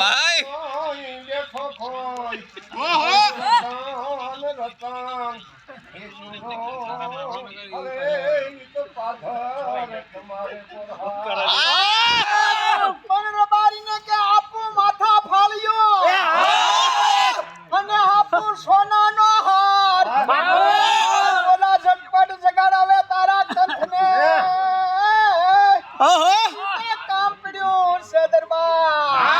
ભાઈ. સોનાનો હાર ઓલા ઝટપટ જગાડાવે તારા કંઠને કામ પડ્યું છે દરબાર.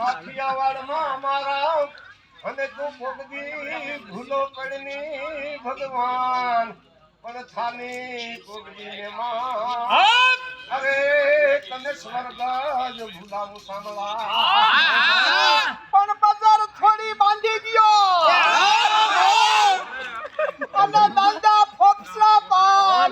કાઠિયાવાડમાં અમારા અને તું ભોગવી ભૂલો પડની ભગવાન. પણ થાની ભોગવી અરે તને સ્વર્ગ જ ભૂલાવું સાંભળા પણ બજાર થોડી બાંધી ગયો અને દાદા ફોપસા પાન.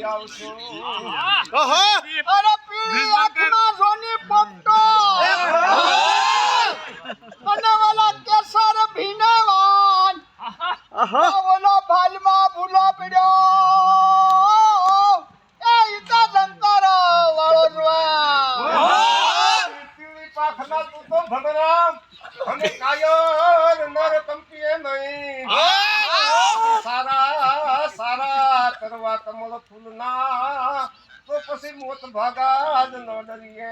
લઈ આવશો ઓહો અરે પીળી આંખના સોની પોપટો અને વાલા કેસર ભીનાવાન ઓલો ભાલમાં ભૂલો પડ્યો એ ઈતા જંતર વાળો જવા સારા સારા કરવા તમારો ફૂલ ભગત નો ડરીએ.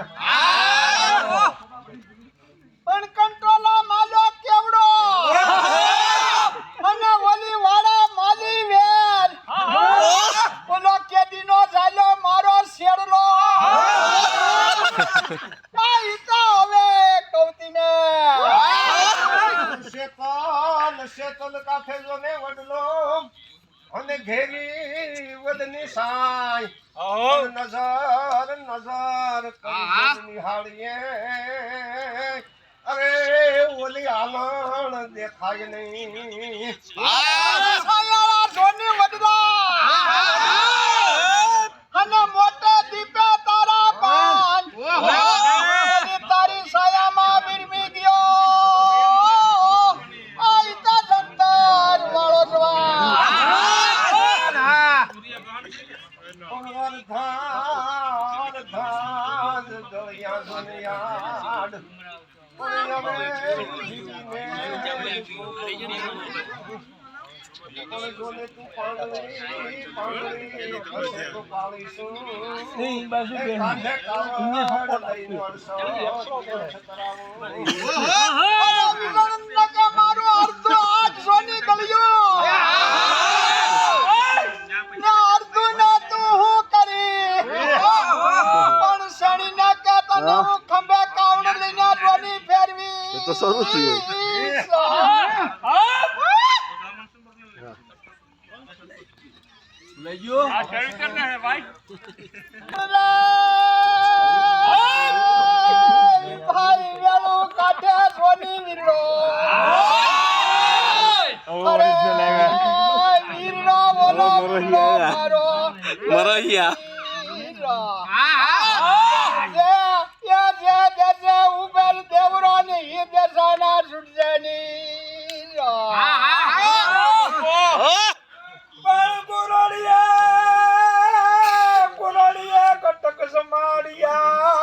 ಆ અરે ઓલી આલણ દેખાય નહીં. આ સોની વડલા. અને મો આજ દળિયા દુનિયાડ મારું અર્ધ આઠ સોની દળિયો શરૂ થયું લઈ ગયો આ શરીર ને ભાઈ Marahia. Marahia. Ah, ah. ની દશાના છૂટજાની પણ કુરડિયા કુરડિયા કટક સમાડિયા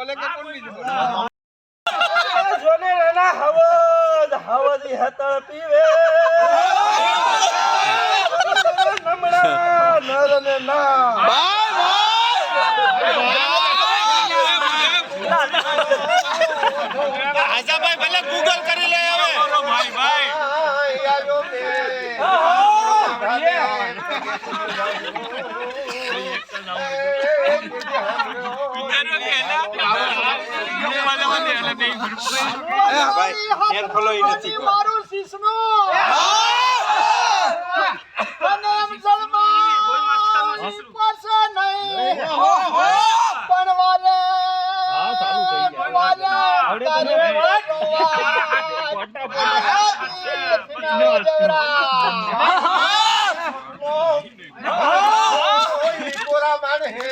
બોલે કે કોણ બીજું ભાઈ ખોલો એ નથી મારું શીશનો. અને એમ જલમાં પાસે નહીં. પણ વાલે વાલે દેવરા કોરા માણ હે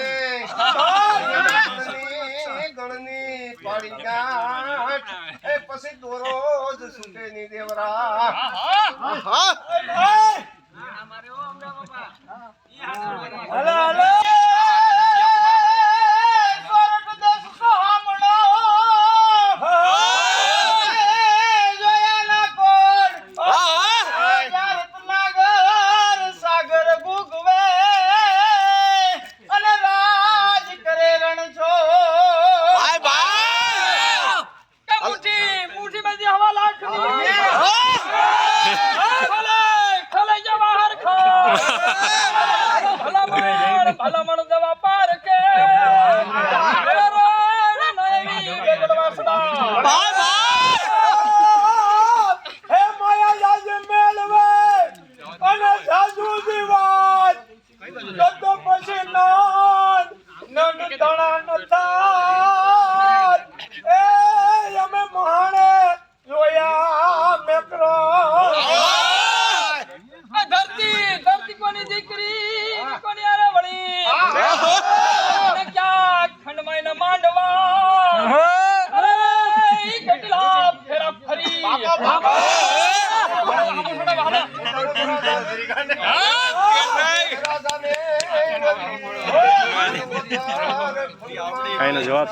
ગણની પડી ગયા છે દોરોજ સુટે ની દેવરા હા. હા. પાલામાં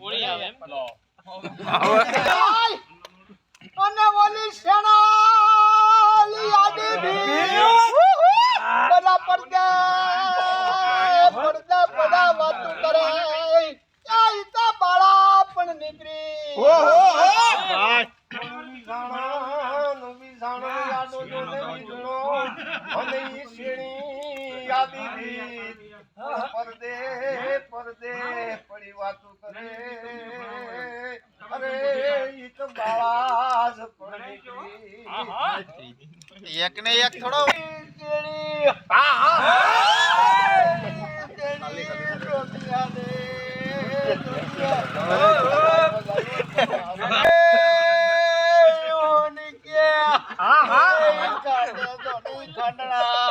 ઓય, હાલો અમૃતા અને ઓલી શેણાલી યાદી ભી બધા પડદા પડદા પડા વાતું કરે આ ઈતા બાળા પણ નીકળી પરદે પરદે પડી વાતું કરે અરે ઈ તો બાળા જ પણ નીકળી એક ને એક થોડો. નતરા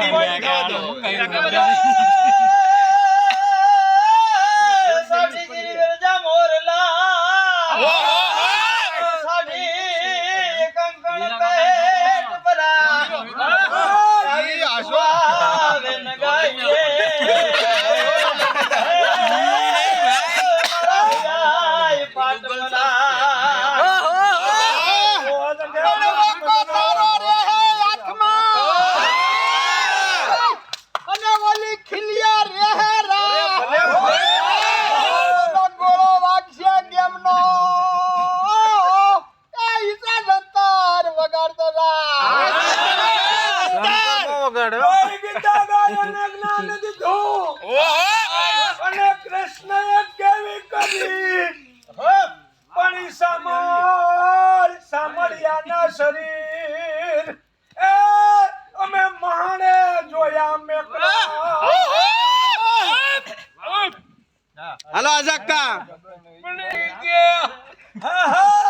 હાલો આઝાક્કા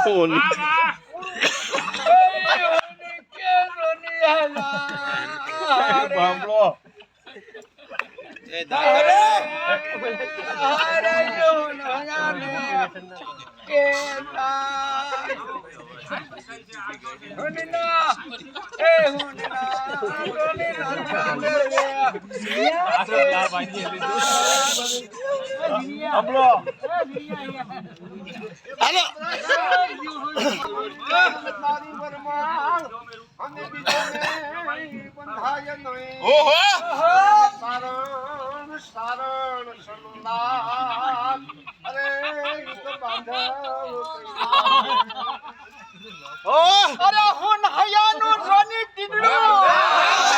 ફોન હાલો ઓહો સારણ સારણ સંદાસ અરે બાંધવ અરે હું હયાનું રોની ટીડડું.